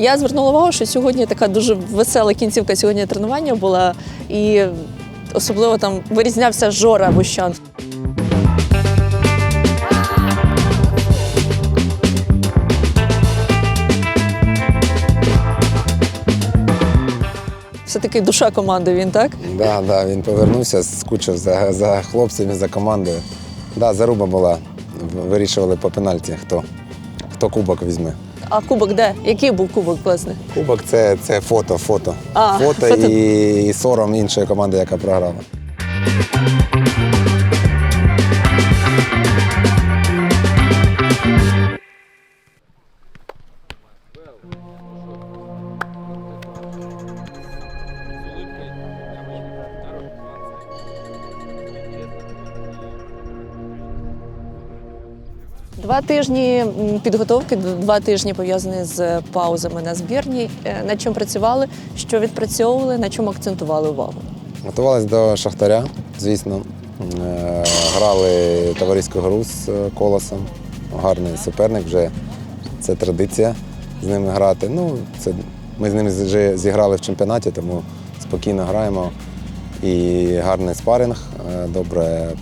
Я звернула увагу, що сьогодні така дуже весела кінцівка сьогодні тренування була, і особливо там вирізнявся Жора Бущан. Все-таки душа команди він, так? Да, да, він повернувся, скучив за, за хлопцями, за командою. Да, заруба була. Вирішували по пенальті, хто, хто кубок візьме. А кубок де? Який був кубок, власне? Кубок це, це фото, фото. А, фото, фото. І, і сором іншої команди, яка програла. Два тижні підготовки, два тижні пов'язані з паузами на збірні. Е, Над чим працювали, що відпрацьовували, на чому акцентували увагу? Готувались до Шахтаря, звісно. Е, Грали товариську гру з е, колосом. Гарний суперник, вже це традиція з ними грати. Ну, це, ми з ними вже зіграли в чемпіонаті, тому спокійно граємо. І гарний спаринг, е, добре е,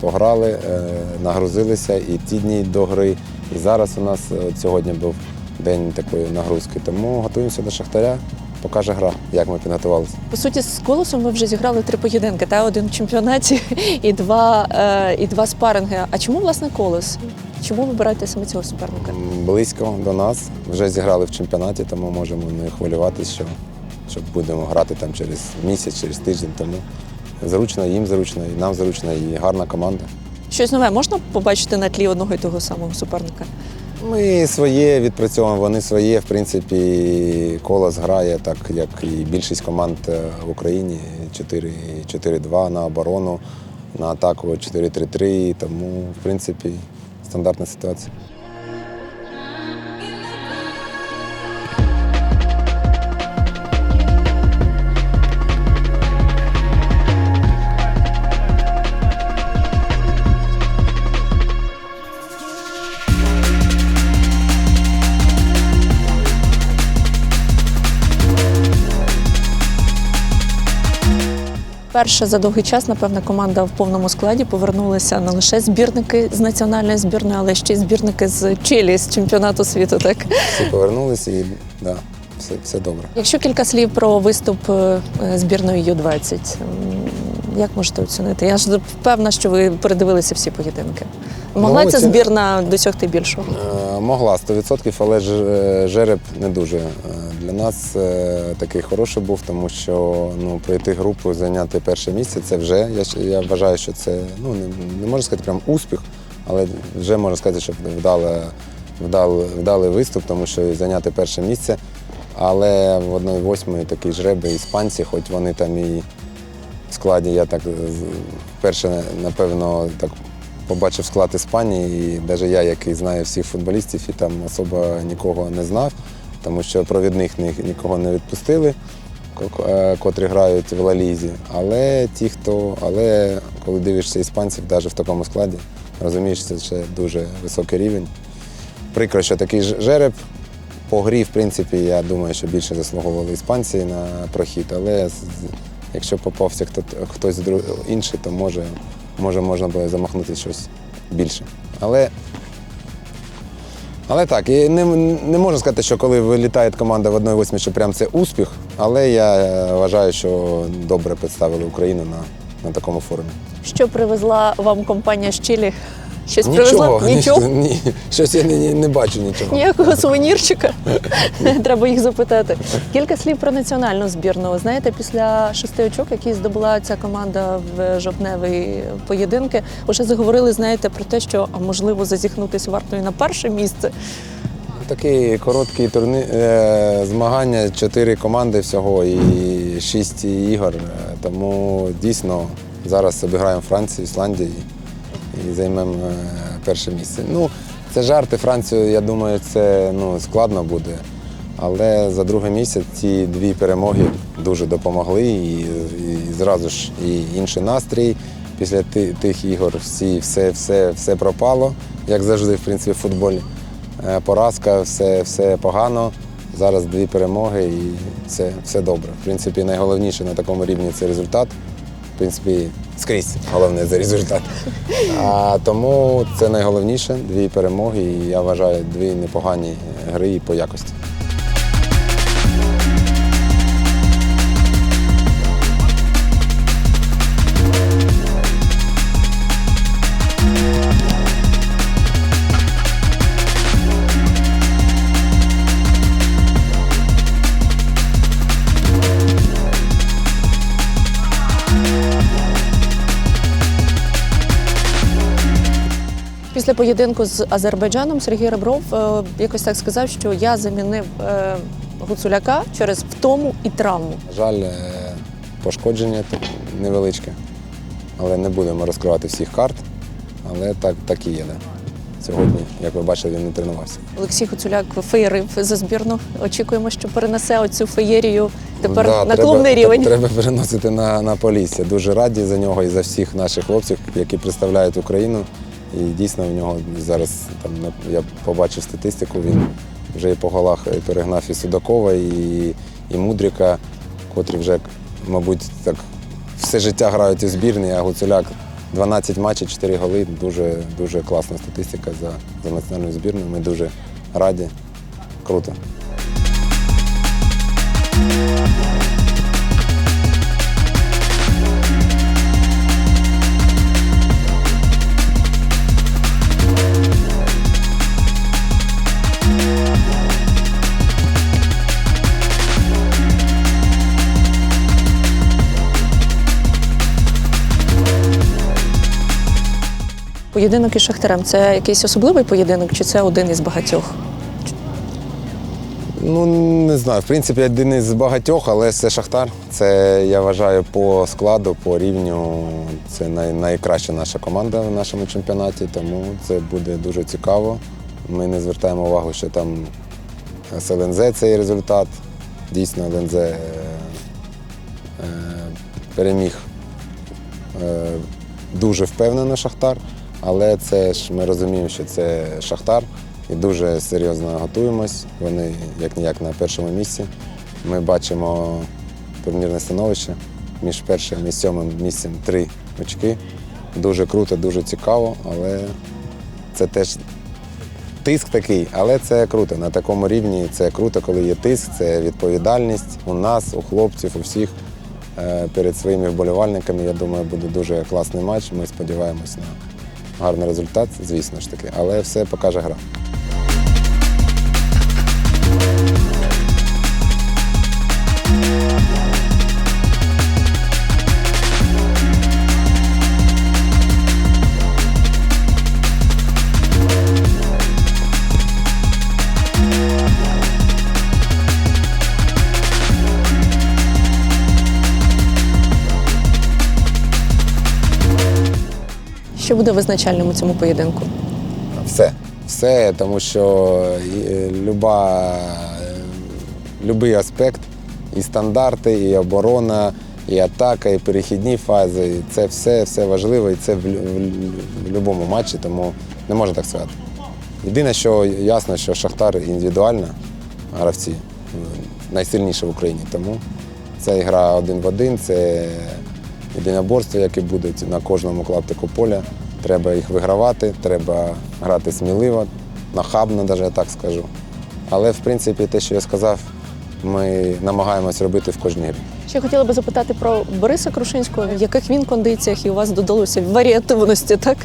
пограли, е, нагрузилися і ті дні до гри. І зараз у нас от сьогодні був день такої нагрузки. Тому готуємося до Шахтаря, покаже гра, як ми підготувалися. По суті, з колосом ви вже зіграли три поєдинки, та один в чемпіонаті і два, і два спаринги. А чому власне колос? Чому вибираєте саме цього суперника? Близько до нас. Вже зіграли в чемпіонаті, тому можемо не хвилюватися, що, що будемо грати там через місяць, через тиждень. Тому зручно, їм зручно, і нам зручно, і гарна команда. Щось нове можна побачити на тлі одного і того самого суперника? Ми своє відпрацьовуємо, вони своє. В принципі, колос грає так, як і більшість команд е, в Україні. 4 4-2 на оборону, на атаку 4-3-3. Тому, в принципі, стандартна ситуація. Перша за довгий час, напевно, команда в повному складі повернулися не лише збірники з національної збірної, але ще й збірники з Чилі, з чемпіонату світу. Так Всі повернулися і да, все, все добре. якщо кілька слів про виступ е, збірної Ю-20, як можете оцінити? Я ж впевнена, що ви передивилися всі поєдинки. Могла Ну, ця збірна досягти більшого? Е, Могла 100%, але е, жереб не дуже для нас е, такий хороший був, тому що ну, пройти групу, зайняти перше місце це вже. Я, я вважаю, що це ну, не, не можу сказати прям успіх, але вже можна сказати, що вдале, вдал, вдалий виступ, тому що зайняти перше місце. Але в 1-8 такий жреб іспанці, хоч вони там і в складі, я так вперше, напевно, так побачив склад Іспанії, і навіть я, який знає всіх футболістів, і там особо нікого не знав, тому що провідних нікого не відпустили, е, котрі грають в Ла-Лізі. Але ті, хто, але коли дивишся іспанців, навіть в такому складі, розумієш, це дуже високий рівень. Прикро, що такий жереб. По грі, в принципі, я думаю, що більше заслуговували іспанці на прохід, але якщо попався хто, хтось інший, то може, може можна було замахнути щось більше. Але, але так, і не, не можу сказати, що коли вилітає команда в 1-8, що прям це успіх, але я е, вважаю, що добре представили Україну на, на такому форумі. Що привезла вам компанія Чилі? Щось привезла? Нічого, ні, щось я не, не бачу нічого. Ніякого сувенірчика. Треба їх запитати. Кілька слів про національну збірну. Ви Знаєте, після шести очок, які здобула ця команда в жовтневий поєдинки, вже заговорили, знаєте, про те, що можливо зазіхнутися варто і на перше місце. Такий короткий турнір е, змагання, чотири команди всього і шість ігор. Е, Тому дійсно зараз обіграємо Францію, Ісландію і, займемо е, перше місце. Ну, це жарти. Францію, я думаю, це ну, складно буде. Але за друге місце ці дві перемоги дуже допомогли. І, і зразу ж і інший настрій. Після ти- тих ігор всі, все, все, все пропало, як завжди, в принципі, в футболі. Е, Поразка, все, все погано. Зараз дві перемоги і все, все добре. В принципі, найголовніше на такому рівні це результат. Принципі, скрізь головне за результат. А тому це найголовніше дві перемоги, і я вважаю дві непогані гри по якості. Після поєдинку з Азербайджаном Сергій Ребров е, якось так сказав, що я замінив е, Гуцуляка через втому і травму. На жаль, е, пошкодження тут невеличке, але не будемо розкривати всіх карт. Але так, так і є. Да. Сьогодні, як ви бачили, він не тренувався. Олексій Гуцуляк феєрив за збірну. Очікуємо, що перенесе оцю феєрію тепер Да, на клубний рівень. Треба переносити на, на Полісся. Дуже раді за нього і за всіх наших хлопців, які представляють Україну. І дійсно в нього зараз там я побачив статистику. Він вже і по голах перегнав і Судакова, і, і Мудріка, котрі вже, мабуть, так все життя грають у збірні, а Гуцуляк 12 матчів, 4 голи. Дуже, дуже класна статистика за, за національну збірну. Ми дуже раді. Круто. Поєдинок із Шахтарем це якийсь особливий поєдинок, чи це один із багатьох? Ну, не знаю. В принципі, один із багатьох, але це Шахтар. Це, я вважаю, по складу, по рівню. Це най, найкраща наша команда в нашому чемпіонаті, тому це буде дуже цікаво. Ми не звертаємо увагу, що там з ЛНЗ цей результат. Дійсно, ЛНЗ е, е, переміг е, дуже впевнено Шахтар, але це ж ми розуміємо, що це Шахтар і дуже серйозно готуємось. Вони як ніяк на першому місці. Ми бачимо турнірне становище між першим і сьомим місцем три очки. Дуже круто, дуже цікаво, але це теж тиск такий, але це круто. На такому рівні це круто, коли є тиск, це відповідальність у нас, у хлопців, у всіх е, перед своїми вболівальниками. Я думаю, буде дуже класний матч. Ми сподіваємось на гарний результат, звісно ж таки, але все покаже гра. Буде визначальним у цьому поєдинку? Все. Все, тому що е, люба, е, любий аспект, і стандарти, і оборона, і атака, і перехідні фази. Це все, все важливо, і це в, будь-якому матчі, тому не можна так сказати. Єдине, що ясно, що Шахтар індивідуально гравці м, найсильніші в Україні. Тому це гра один в один, це єдиноборство, яке буде на кожному клаптику поля. Треба їх вигравати, треба грати сміливо, нахабно, навіть я так скажу. Але, в принципі, те, що я сказав, ми намагаємось робити в кожній грі. Ще хотіла би запитати про Бориса Крушинського, в яких він кондиціях і у вас додалося варіативності, так?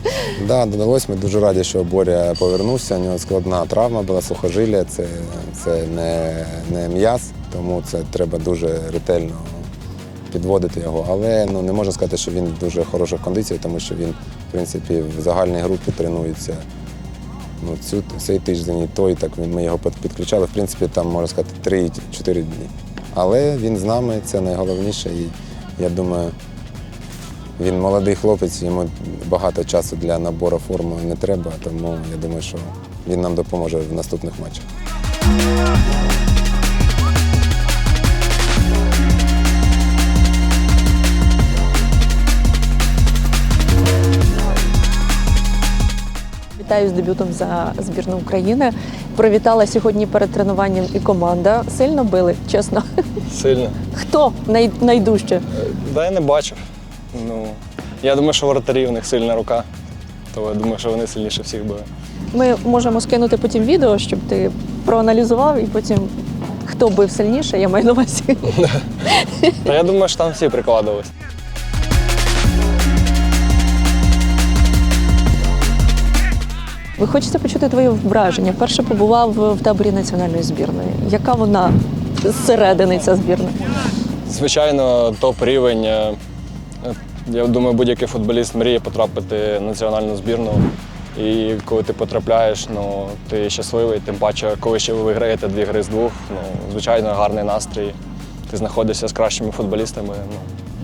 Да, додалось. Ми дуже раді, що Боря повернувся. У нього складна травма була сухожилля, це, це не, не м'яз, тому це треба дуже ретельно підводити його. Але ну, не можна сказати, що він в дуже хороших кондиціях, тому що він, в принципі, в загальній групі тренується ну, цю, цей тиждень і той, так ми його підключали. В принципі, там можна сказати 3-4 дні. Але він з нами, це найголовніше. І я думаю, він молодий хлопець, йому багато часу для набору форми не треба, тому я думаю, що він нам допоможе в наступних матчах. Вітаю з дебютом за збірну України. Привітала сьогодні перед тренуванням і команда. Сильно били, чесно. Сильно. Хто най, найдужче? Да я не бачив. Ну, я думаю, що воротарі в них сильна рука. То я думаю, що вони сильніше всіх були. Ми можемо скинути потім відео, щоб ти проаналізував і потім хто бив сильніше, я маю на увазі. Та я думаю, що там всі прикладувались. Ви хочете почути твоє враження? Вперше побував в таборі національної збірної. Яка вона зсередини ця збірна? Звичайно, топ-рівень. Е, е, Я думаю, будь-який футболіст мріє потрапити в національну збірну. І коли ти потрапляєш, ну ти щасливий, тим паче, коли ще ви виграєте дві гри з двох, ну звичайно, гарний настрій. Ти знаходишся з кращими футболістами. Ну,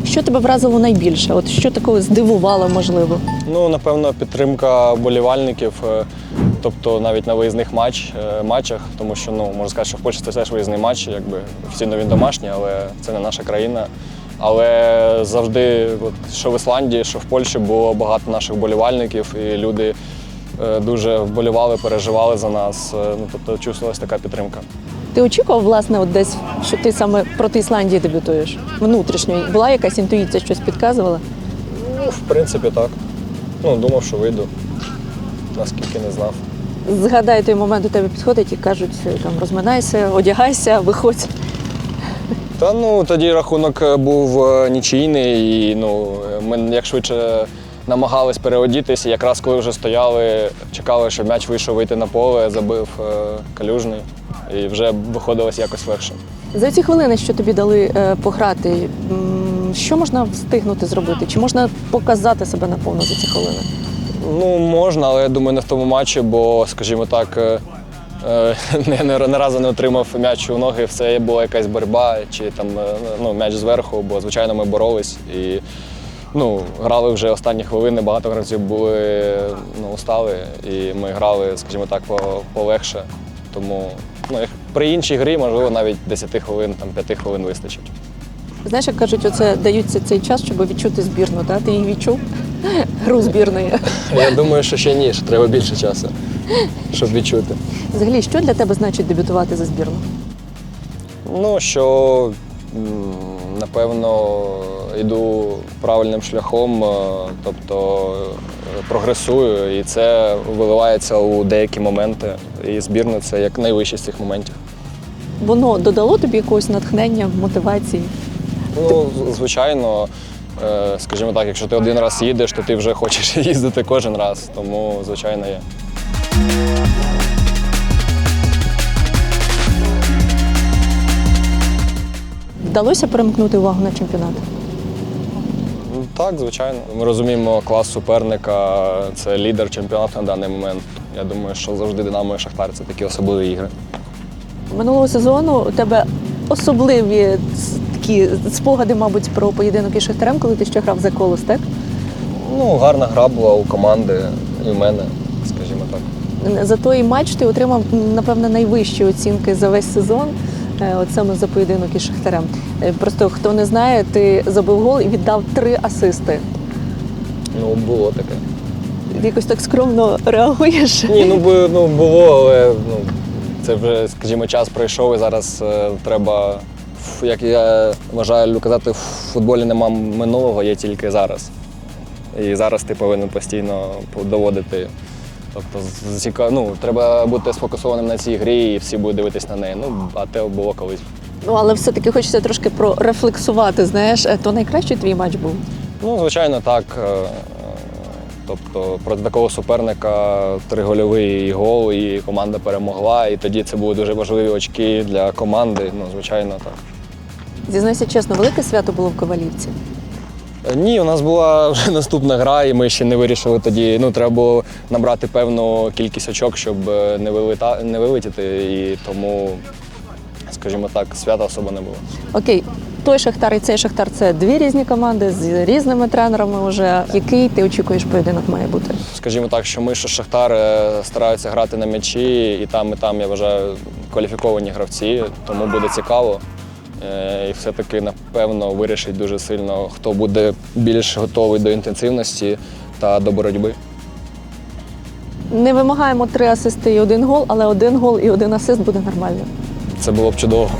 Що тебе вразило найбільше? От що такого здивувало, можливо? Ну, напевно, підтримка болівальників, е, тобто навіть на виїзних матч, е, матчах, тому що ну, можна сказати, що в Польщі це теж виїзний матч, якби офіційно він домашній, але це не наша країна. Але завжди, от, що в Ісландії, що в Польщі було багато наших болівальників, і люди е, дуже вболівали, переживали за нас. Ну, тобто чувствувалася така підтримка. Ти очікував, власне, от десь, що ти саме проти Ісландії дебютуєш? Внутрішньо була якась інтуїція, щось підказувала? Ну, в принципі, так. Ну, думав, що вийду, наскільки не знав. Згадай той момент до тебе підходять і кажуть, там розминайся, одягайся, виходь. Та ну тоді рахунок е, був е, нічийний, і ну е, ми як швидше намагались переодітися. Якраз коли вже стояли, чекали, щоб м'яч вийшов вийти на поле, забив е, калюжний, і вже виходилось якось легше. За ці хвилини, що тобі дали е, пограти, що можна встигнути зробити? Чи можна показати себе наповно за ці хвилини? Ну можна, але я думаю, не в тому матчі, бо, скажімо так, е, е, я не, не разу не отримав м'яч у ноги, все була якась боротьба чи там ну, м'яч зверху, бо звичайно ми боролись і ну, грали вже останні хвилини, багато гравців були ну, устали, і ми грали, скажімо так, полегше. Тому ну, як при іншій грі, можливо, навіть 10 хвилин, там, 5 хвилин вистачить. Знаєш, як кажуть, оце даються цей час, щоб відчути збірну. Та? Ти її відчув? Гру збірної. Я думаю, що ще ні, що треба більше часу, щоб відчути. Взагалі, що для тебе значить дебютувати за збірну? Ну, що напевно йду правильним шляхом, е, тобто е, прогресую, і це виливається у деякі моменти. І збірна це як найвищий з цих моментів. Воно додало тобі якогось натхнення, мотивації? Ну, звичайно, е, скажімо так, якщо ти один раз їдеш, то ти вже хочеш їздити кожен раз. Тому, звичайно, є. Вдалося перемкнути увагу на чемпіонат? Так, звичайно. Ми розуміємо клас суперника, це лідер чемпіонату на даний момент. Я думаю, що завжди Динамо і Шахтар це такі особливі ігри. Минулого сезону у тебе особливі такі спогади, мабуть, про поєдинок із Шахтарем, коли ти ще грав за колос, так? Ну, гарна гра була у команди і в мене, скажімо так. За той матч ти отримав, напевно, найвищі оцінки за весь сезон. Е, От саме за поєдинок із Шахтарем. Е, Просто хто не знає, ти забив гол і віддав три асисти. Ну, було таке. Якось так скромно реагуєш. Ні, ну, ну було, але ну, це вже, скажімо, час пройшов і зараз е, треба, ф- як я вважаю, казати, в футболі нема минулого, є тільки зараз. І зараз ти повинен постійно доводити. Тобто, з- ціка- ну, треба бути сфокусованим на цій грі і всі будуть дивитись на неї. Ну, а те було колись. Ну але все-таки хочеться трошки прорефлексувати. Знаєш, Е, то найкращий твій матч був. Ну, звичайно, так. Е, е, Тобто проти такого суперника тригольовий гол, і команда перемогла. І тоді це були дуже важливі очки для команди. Ну, звичайно, так. Зізнайся чесно, велике свято було в Ковалівці. Ні, у нас була вже наступна гра, і ми ще не вирішили тоді. Ну, треба було набрати певну кількість очок, щоб е, не, вилита, не вилетіти. І тому, скажімо так, свята особо не було. Окей, той Шахтар і цей Шахтар це дві різні команди з різними тренерами. Вже який ти очікуєш поєдинок має бути? Скажімо так, що ми, що Шахтар е, стараються грати на м'ячі, і там, і там, я вважаю, кваліфіковані гравці, тому буде цікаво. Е, І все-таки, напевно, вирішить дуже сильно, хто буде більш готовий до інтенсивності та до боротьби. Не вимагаємо три асисти і один гол, але один гол і один асист буде нормально. Це було б чудово.